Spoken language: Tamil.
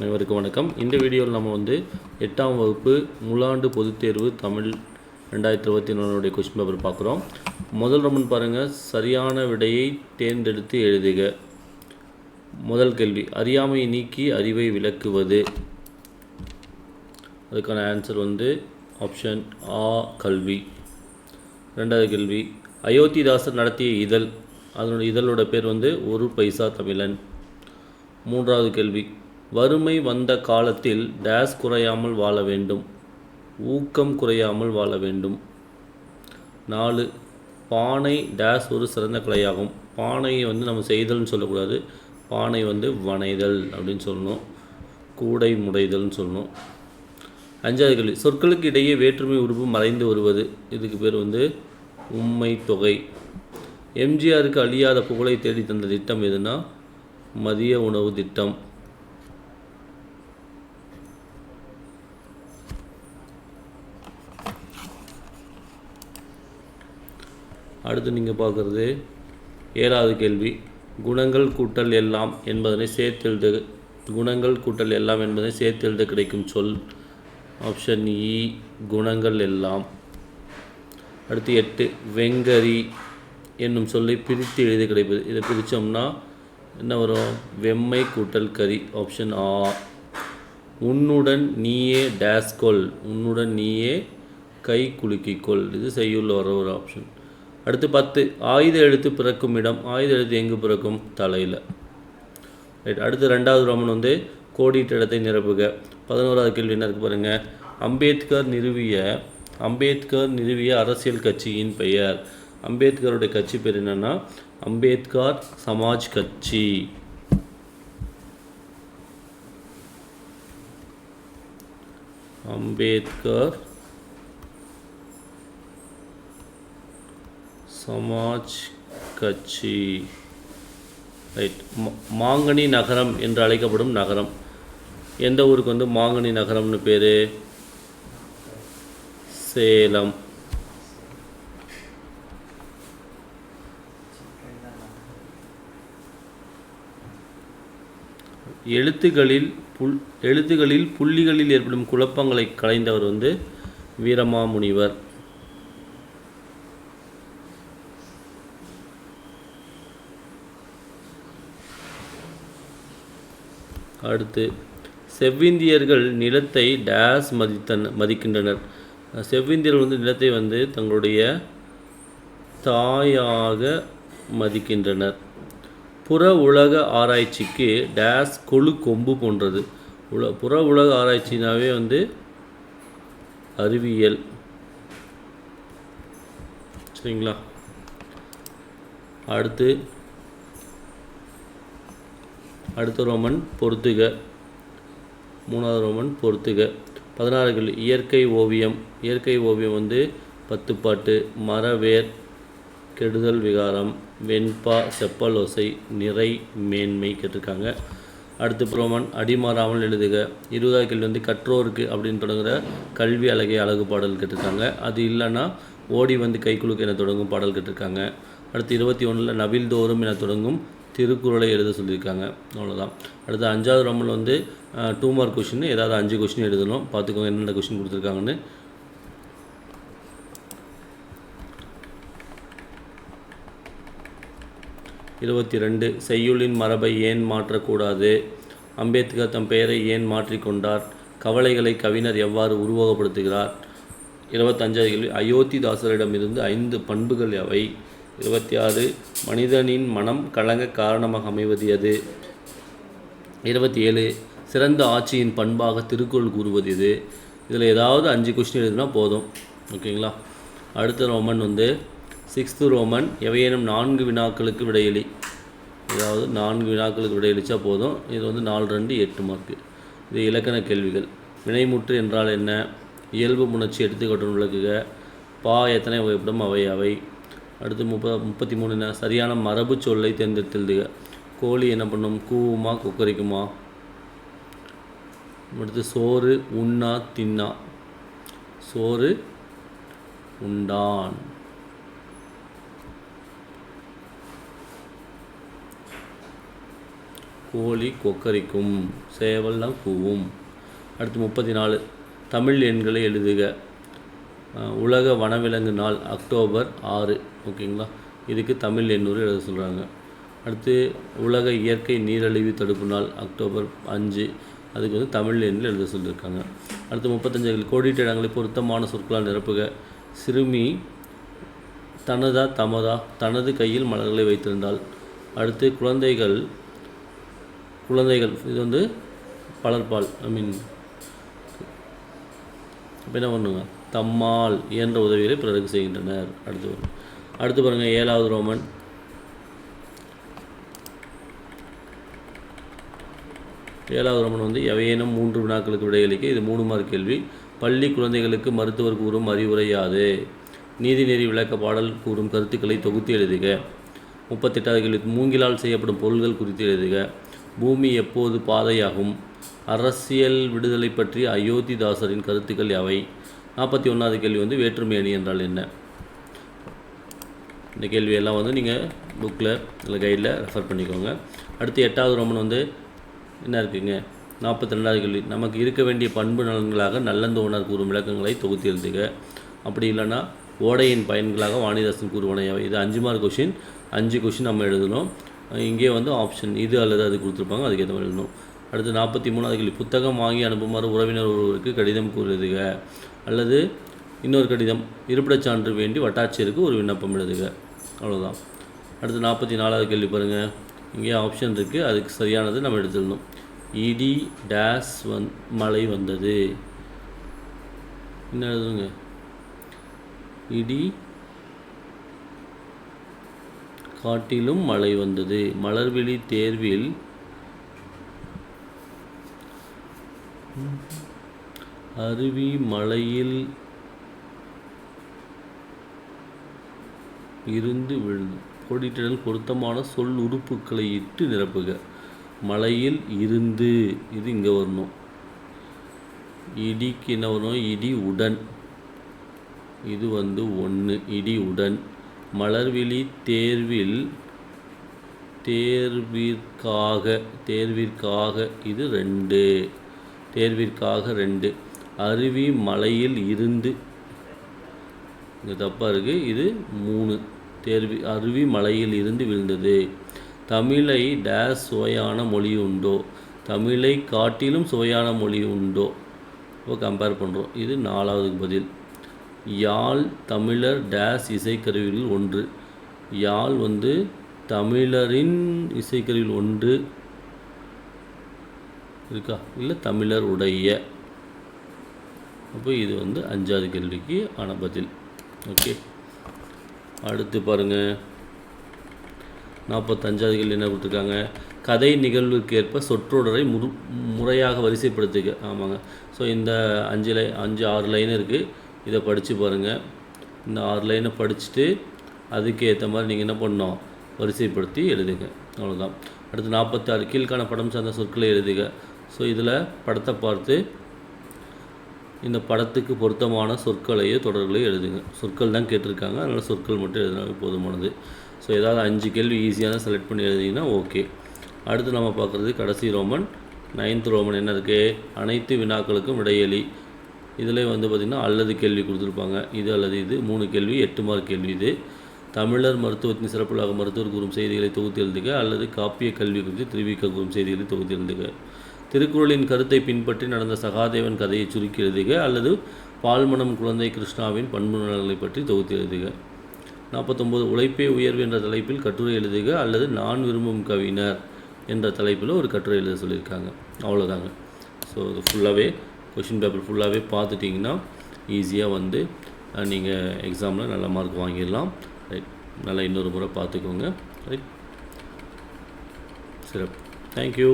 அனைவருக்கும் வணக்கம். இந்த வீடியோவில் நம்ம வந்து எட்டாம் வகுப்பு முலாண்டு பொதுத் தேர்வு தமிழ் ரெண்டாயிரத்தி இருபத்தி நாலுடைய கொஸ்டின் பேப்பர் பார்க்குறோம். முதல் ரமன் பாருங்கள் சரியான விடையை தேர்ந்தெடுத்து எழுதுக. முதல் கேள்வி. அறியாமை நீக்கி அறிவை விளக்குவது. அதுக்கான ஆன்சர் வந்து ஆப்ஷன் ஆ கல்வி. ரெண்டாவது கேள்வி. அயோத்திதாசர் நடத்திய இதழ். அதனுடைய இதழோட பேர் வந்து ஒரு பைசா தமிழன். மூன்றாவது கேள்வி. வறுமை வந்த காலத்தில் டேஸ் குறையாமல் வாழ வேண்டும். ஊக்கம் குறையாமல் வாழ வேண்டும். நாலு பானை டேஸ் ஒரு சிறந்த கலையாகும். பானையை வந்து நம்ம செய்தல்னு சொல்லக்கூடாது. பானை வந்து வனைதல் அப்படின்னு சொல்லணும். கூடை முடைதல்னு சொல்லணும். அஞ்சாவது கேள்வி சொற்களுக்கு இடையே வேற்றுமை உறுப்பு மறைந்து வருவது. இதுக்கு பேர் வந்து உண்மை தொகை. எம்ஜிஆருக்கு அழியாத புகழை தேடி தந்த திட்டம் எதுனா மதிய உணவு திட்டம். அடுத்து நீங்கள் பார்க்குறது ஏழாவது கேள்வி. குணங்கள் கூட்டல் எல்லாம் என்பதனை சேர்த்தெழுத குணங்கள் கூட்டல் எல்லாம் என்பதை சேர்த்தெழுத கிடைக்கும் சொல். ஆப்ஷன் இ e, குணங்கள் எல்லாம். அடுத்து எட்டு வெங்கரி என்னும் சொல்லை பிரித்து எழுத கிடைப்பது. இதை பிரித்தோம்னா என்ன வரும்? வெம்மை கூட்டல் கரி ஆப்ஷன் ஆ உன்னுடன் நீயே டேஸ் கொள். உன்னுடன் நீயே கை குலுக்கிக்கொள் இது செய்யுள்ள வர ஒரு ஆப்ஷன் அடுத்து பத்து. ஆயுத எழுத்து பிறக்கும் இடம். ஆயுத எழுத்து எங்கு பிறக்கும்? தலையில். ரைட் அடுத்து ரெண்டாவது ரோமன் வந்து கோடிட்ட இடத்தை நிரப்புக. பதினோராவது கேள்வி என்ன இருக்கு பாருங்கள் அம்பேத்கர் நிறுவிய அம்பேத்கர் நிறுவிய அரசியல் கட்சியின் பெயர். அம்பேத்கருடைய கட்சி பேர் என்னன்னா அம்பேத்கர் சமாஜ் கட்சி. அம்பேத்கர் சமாஜ் கட்சி. ரைட் மாங்கனி நகரம் என்று அழைக்கப்படும் நகரம். எந்த ஊருக்கு வந்து மாங்கனி நகரம்னு பேர்? சேலம். எழுத்துகளில் புல் எழுத்துகளில் புள்ளிகளில் ஏற்படும் குழப்பங்களை களைந்தவர் வந்து வீரமாமுனிவர். அடுத்து செவ்விந்தியர்கள் நிலத்தை டேஸ் மதித்தன மதிக்கின்றனர். செவ்விந்தியர்கள் வந்து நிலத்தை வந்து தங்களுடைய தாயாக மதிக்கின்றனர். புற உலக ஆராய்ச்சிக்கு டேஸ் கொழு கொம்பு போன்றது. உல புற உலக ஆராய்ச்சினாவே வந்து அறிவியல். சரிங்களா? அடுத்து அடுத்த ரோமன் பொறுத்துக. மூணாவது ரோமன் பொறுத்துக. பதினாறுகள் இயற்கை ஓவியம். இயற்கை ஓவியம் வந்து பத்துப்பாட்டு மரவேர் கெடுதல் விகாரம் வெண்பா செப்பல் ஓசை நிறை மேன்மை கேட்டிருக்காங்க. அடுத்து புரோமன் அடிமாறாமல் எழுதுக. இருபதாவது கேள்வி வந்து கற்றோருக்கு அப்படின்னு தொடங்குகிற கல்வி அழகை அழகு பாடல் கேட்டிருக்காங்க. அது இல்லைன்னா ஓடி வந்து கைக்குலுக்கு என தொடங்கும் பாடல் கேட்டிருக்காங்க. அடுத்து இருபத்தி ஒன்றில் நவில் தோறும் என தொடங்கும் திருக்குறளை எழுத சொல்லியிருக்காங்க. அவ்வளோதான் அடுத்து அஞ்சாவது ரோமில் வந்து டூ மார்க் கொஷின் ஏதாவது அஞ்சு கொஷின் எழுதணும். பார்த்துக்கோங்க என்னென்ன கொஷின் கொடுத்துருக்காங்கன்னு. இருபத்தி ரெண்டு செய்யுளின் மரபை ஏன் மாற்றக்கூடாது? அம்பேத்கர் தம் பெயரை ஏன் மாற்றிக்கொண்டார் கவலைகளை கவிஞர் எவ்வாறு உருவகப்படுத்துகிறார்? இருபத்தஞ்சாவது கேள்வி அயோத்திதாசரிடமிருந்து ஐந்து பண்புகள் எவை? இருபத்தி ஆறு மனிதனின் மனம் கலங்க காரணமாக அமைவது எது இருபத்தி ஏழு சிறந்த ஆட்சியின் பண்பாக திருக்குறள் கூறுவது இது இதில் ஏதாவது அஞ்சு கொஸ்டின் எழுதுனா போதும். ஓகேங்களா அடுத்த ரோமன் வந்து சிக்ஸ்த்து ரோமன் எவையேனும் நான்கு வினாக்களுக்கு விடையளி ஏதாவது நான்கு வினாக்களுக்கு விடையளித்தா போதும். இது வந்து நாலு ரெண்டு எட்டு மார்க்கு இது இலக்கண கேள்விகள். வினைமுற்று என்றால் என்ன? இயல்பு உணர்ச்சி எடுத்துக்காட்டு விளக்குக. பா எத்தனை வகைப்படும் அவை? அவை அடுத்து முப்ப முப்பத்தி மூணு என்ன சரியான மரபு சொல்லை தேர்ந்தெடுத்தெழுதுக கோழி என்ன பண்ணும்? கூவுமா? கொக்கரிக்குமா? அடுத்து சோறு உண்ணா தின்னா. சோறு உண்டான். கோழி கொக்கரிக்கும். சேவல்லாம் கூவும். அடுத்து முப்பத்தி நாலு தமிழ் எண்களை எழுதுக. உலக வனவிலங்கு நாள் அக்டோபர் ஆறு ஓகேங்களா? இதுக்கு தமிழ் எண்ணூறு எழுத சொல்கிறாங்க அடுத்து உலக இயற்கை நீரழிவு தடுப்பு நாள் அக்டோபர் அஞ்சு அதுக்கு வந்து தமிழ் எண்ணில் எழுத சொல்லியிருக்காங்க அடுத்து முப்பத்தஞ்சு கோடிட்ட இடங்களை பொருத்தமான சொற்களால் நிரப்புக. சிறுமி தனதா தமதா தனது கையில் மலர்களை வைத்திருந்தால் அடுத்து குழந்தைகள் குழந்தைகள் இது வந்து பலர்பால் ஐ மீன் இப்போ என்ன பண்ணுங்க? தம்மால் இயன்ற உதவிகளை பிறருக்கு செய்கின்றனர். அடுத்து அடுத்து பாருங்கள் ஏழாவது ரோமன். ஏழாவது ரோமன் வந்து எவையேனும் மூன்று வினாக்களுக்கு விடையளிக்க இது மூணு மார்க் கேள்வி. பள்ளி குழந்தைகளுக்கு மருத்துவர் கூறும் அறிவுரையாது நீதிநெறி விளக்க பாடல் கூறும் கருத்துக்களை தொகுத்து எழுதுக. முப்பத்தெட்டாவது கேள்வி மூங்கிலால் செய்யப்படும் பொருள்கள் குறித்து எழுதுக. பூமி எப்போது பாதையாகும்? அரசியல் விடுதலை பற்றி அயோத்திதாசரின் கருத்துக்கள் எவை நாற்பத்தி ஒன்றாவது கேள்வி வந்து வேற்றுமை அணி என்றால் என்ன? இந்த கேள்வியெல்லாம் வந்து நீங்கள் புக்கில் இல்லை கைடில் ரெஃபர் பண்ணிக்கோங்க. அடுத்து எட்டாவது ரோமன் வந்து என்ன இருக்குங்க? நாற்பத்தி ரெண்டாவது கேள்வி. நமக்கு இருக்க வேண்டிய பண்பு நலன்களாக நல்லந்த உணர் கூறும் விளக்கங்களை தொகுத்து எழுதுக அப்படி இல்லைன்னா ஓடையின் பயன்களாக வாணிதாசன் கூறுவனையாவை இது அஞ்சு மார்க் கொஷின் அஞ்சு கொஷின் நம்ம எழுதணும். இங்கே வந்து ஆப்ஷன் இது அல்லது அது கொடுத்துருப்பாங்க அதுக்கேற்ற மாதிரி எழுதணும். அடுத்து நாற்பத்தி மூணாவது கேள்வி. புத்தகம் வாங்கி அனுப்புமாறு உறவினர் ஒருவருக்கு கடிதம் கூறுதுக அல்லது இன்னொரு கடிதம் இருப்பிடச் சான்று வேண்டி வட்டாட்சியருக்கு ஒரு விண்ணப்பம் எழுதுக. அவ்வளோதான் அடுத்து நாற்பத்தி நாலாவது கேள்வி பாருங்கள் இங்கே ஆப்ஷன் இருக்குது அதுக்கு சரியானது நம்ம எடுத்துடணும். இடி டேஸ் வந் மழை வந்தது. என்ன எழுதுங்க? இடி காட்டிலும் மழை வந்தது. மலர்விழி தேர்வில் அருவி மலையில் இருந்து விழுந்து கோடிட்டுடன் பொருத்தமான சொல் உறுப்புக்களை இட்டு நிரப்புக. மலையில் இருந்து இது இங்கே வரணும். இடிக்கு என்ன வரணும்? இடி உடன். இது வந்து ஒன்று இடி உடன். மலர்விழி தேர்வில் தேர்விற்காக தேர்விற்காக இது ரெண்டு. தேர்விற்காக ரெண்டு. அருவி மலையில் இருந்து. இங்கே தப்பாக இருக்குது இது மூணு. தேர்வி அருவி மலையில் இருந்து விழுந்தது. தமிழை டேஸ் சுவையான மொழி உண்டோ? தமிழை காட்டிலும் சுவையான மொழி உண்டோ? இப்போ கம்பேர் பண்ணுறோம் இது நாலாவதுக்கு பதில். யாழ் தமிழர் டேஸ் இசைக்கருவிகளில் ஒன்று. யாழ் வந்து தமிழரின் இசைக்கருவியில் ஒன்று. இருக்கா? இல்லை தமிழர் உடைய அப்போ இது வந்து அஞ்சாவது கேள்விக்கு ஆன பதில். ஓகே அடுத்து பாருங்கள் நாற்பத்தஞ்சாவது கேள்வி என்ன கொடுத்துருக்காங்க? கதை நிகழ்வுக்கேற்ப சொற்றொடரை முறு முறையாக வரிசைப்படுத்துக ஆமாங்க. ஸோ இந்த அஞ்சு லை அஞ்சு ஆறு லைன் இருக்குது இதை படித்து பாருங்கள் இந்த ஆறு லைனை படிச்சுட்டு அதுக்கு ஏற்ற மாதிரி நீங்கள் என்ன பண்ணோம் வரிசைப்படுத்தி எழுதுங்க அவ்வளோதான் அடுத்து நாற்பத்தாறு கீழ்கான படம் சார்ந்த சொற்களை எழுதுக. ஸோ இதில் படத்தை பார்த்து இந்த படத்துக்கு பொருத்தமான சொற்களையோ தொடர்களையோ எழுதுங்க. சொற்கள் தான் கேட்டிருக்காங்க. அதனால் சொற்கள் மட்டும் எழுதினாலும் போதுமானது. ஸோ ஏதாவது அஞ்சு கேள்வி ஈஸியான செலக்ட் பண்ணி எழுதிங்கன்னா ஓகே அடுத்து நம்ம பார்க்குறது கடைசி ரோமன் நைன்த் ரோமன் என்ன இருக்குது அனைத்து வினாக்களுக்கும் விடையளி இதில் வந்து பார்த்திங்கன்னா அல்லது கேள்வி கொடுத்துருப்பாங்க. இது அல்லது இது மூணு கேள்வி எட்டு மார்க் கேள்வி இது. தமிழர் மருத்துவத்தின் சிறப்புலாக மருத்துவர் கூறும் செய்திகளை தொகுத்து எழுதுக. அல்லது காப்பிய கல்வி குறித்து திருவிக்க கூறும் செய்திகளை தொகுத்து எழுதுக. திருக்குறளின் கருத்தை பின்பற்றி நடந்த சகாதேவன் கதையை சுருக்கி எழுதுக அல்லது பால்மணம் குழந்தை கிருஷ்ணாவின் பண்பு நலன்களை பற்றி தொகுத்து எழுதுக. நாற்பத்தொம்போது உழைப்பே உயர்வு என்ற தலைப்பில் கட்டுரை எழுதுக அல்லது நான் விரும்பும் கவிஞர் என்ற தலைப்பில் ஒரு கட்டுரை எழுத சொல்லியிருக்காங்க. அவ்வளோதாங்க ஸோ இது ஃபுல்லாகவே கொஷின் பேப்பர் ஃபுல்லாகவே பார்த்துட்டிங்கன்னா ஈஸியாக வந்து நீங்கள் எக்ஸாமில் நல்ல மார்க் வாங்கிடலாம். ரைட் நல்லா இன்னொரு முறை பார்த்துக்கோங்க. ரைட் சிறப்பு. தேங்க்யூ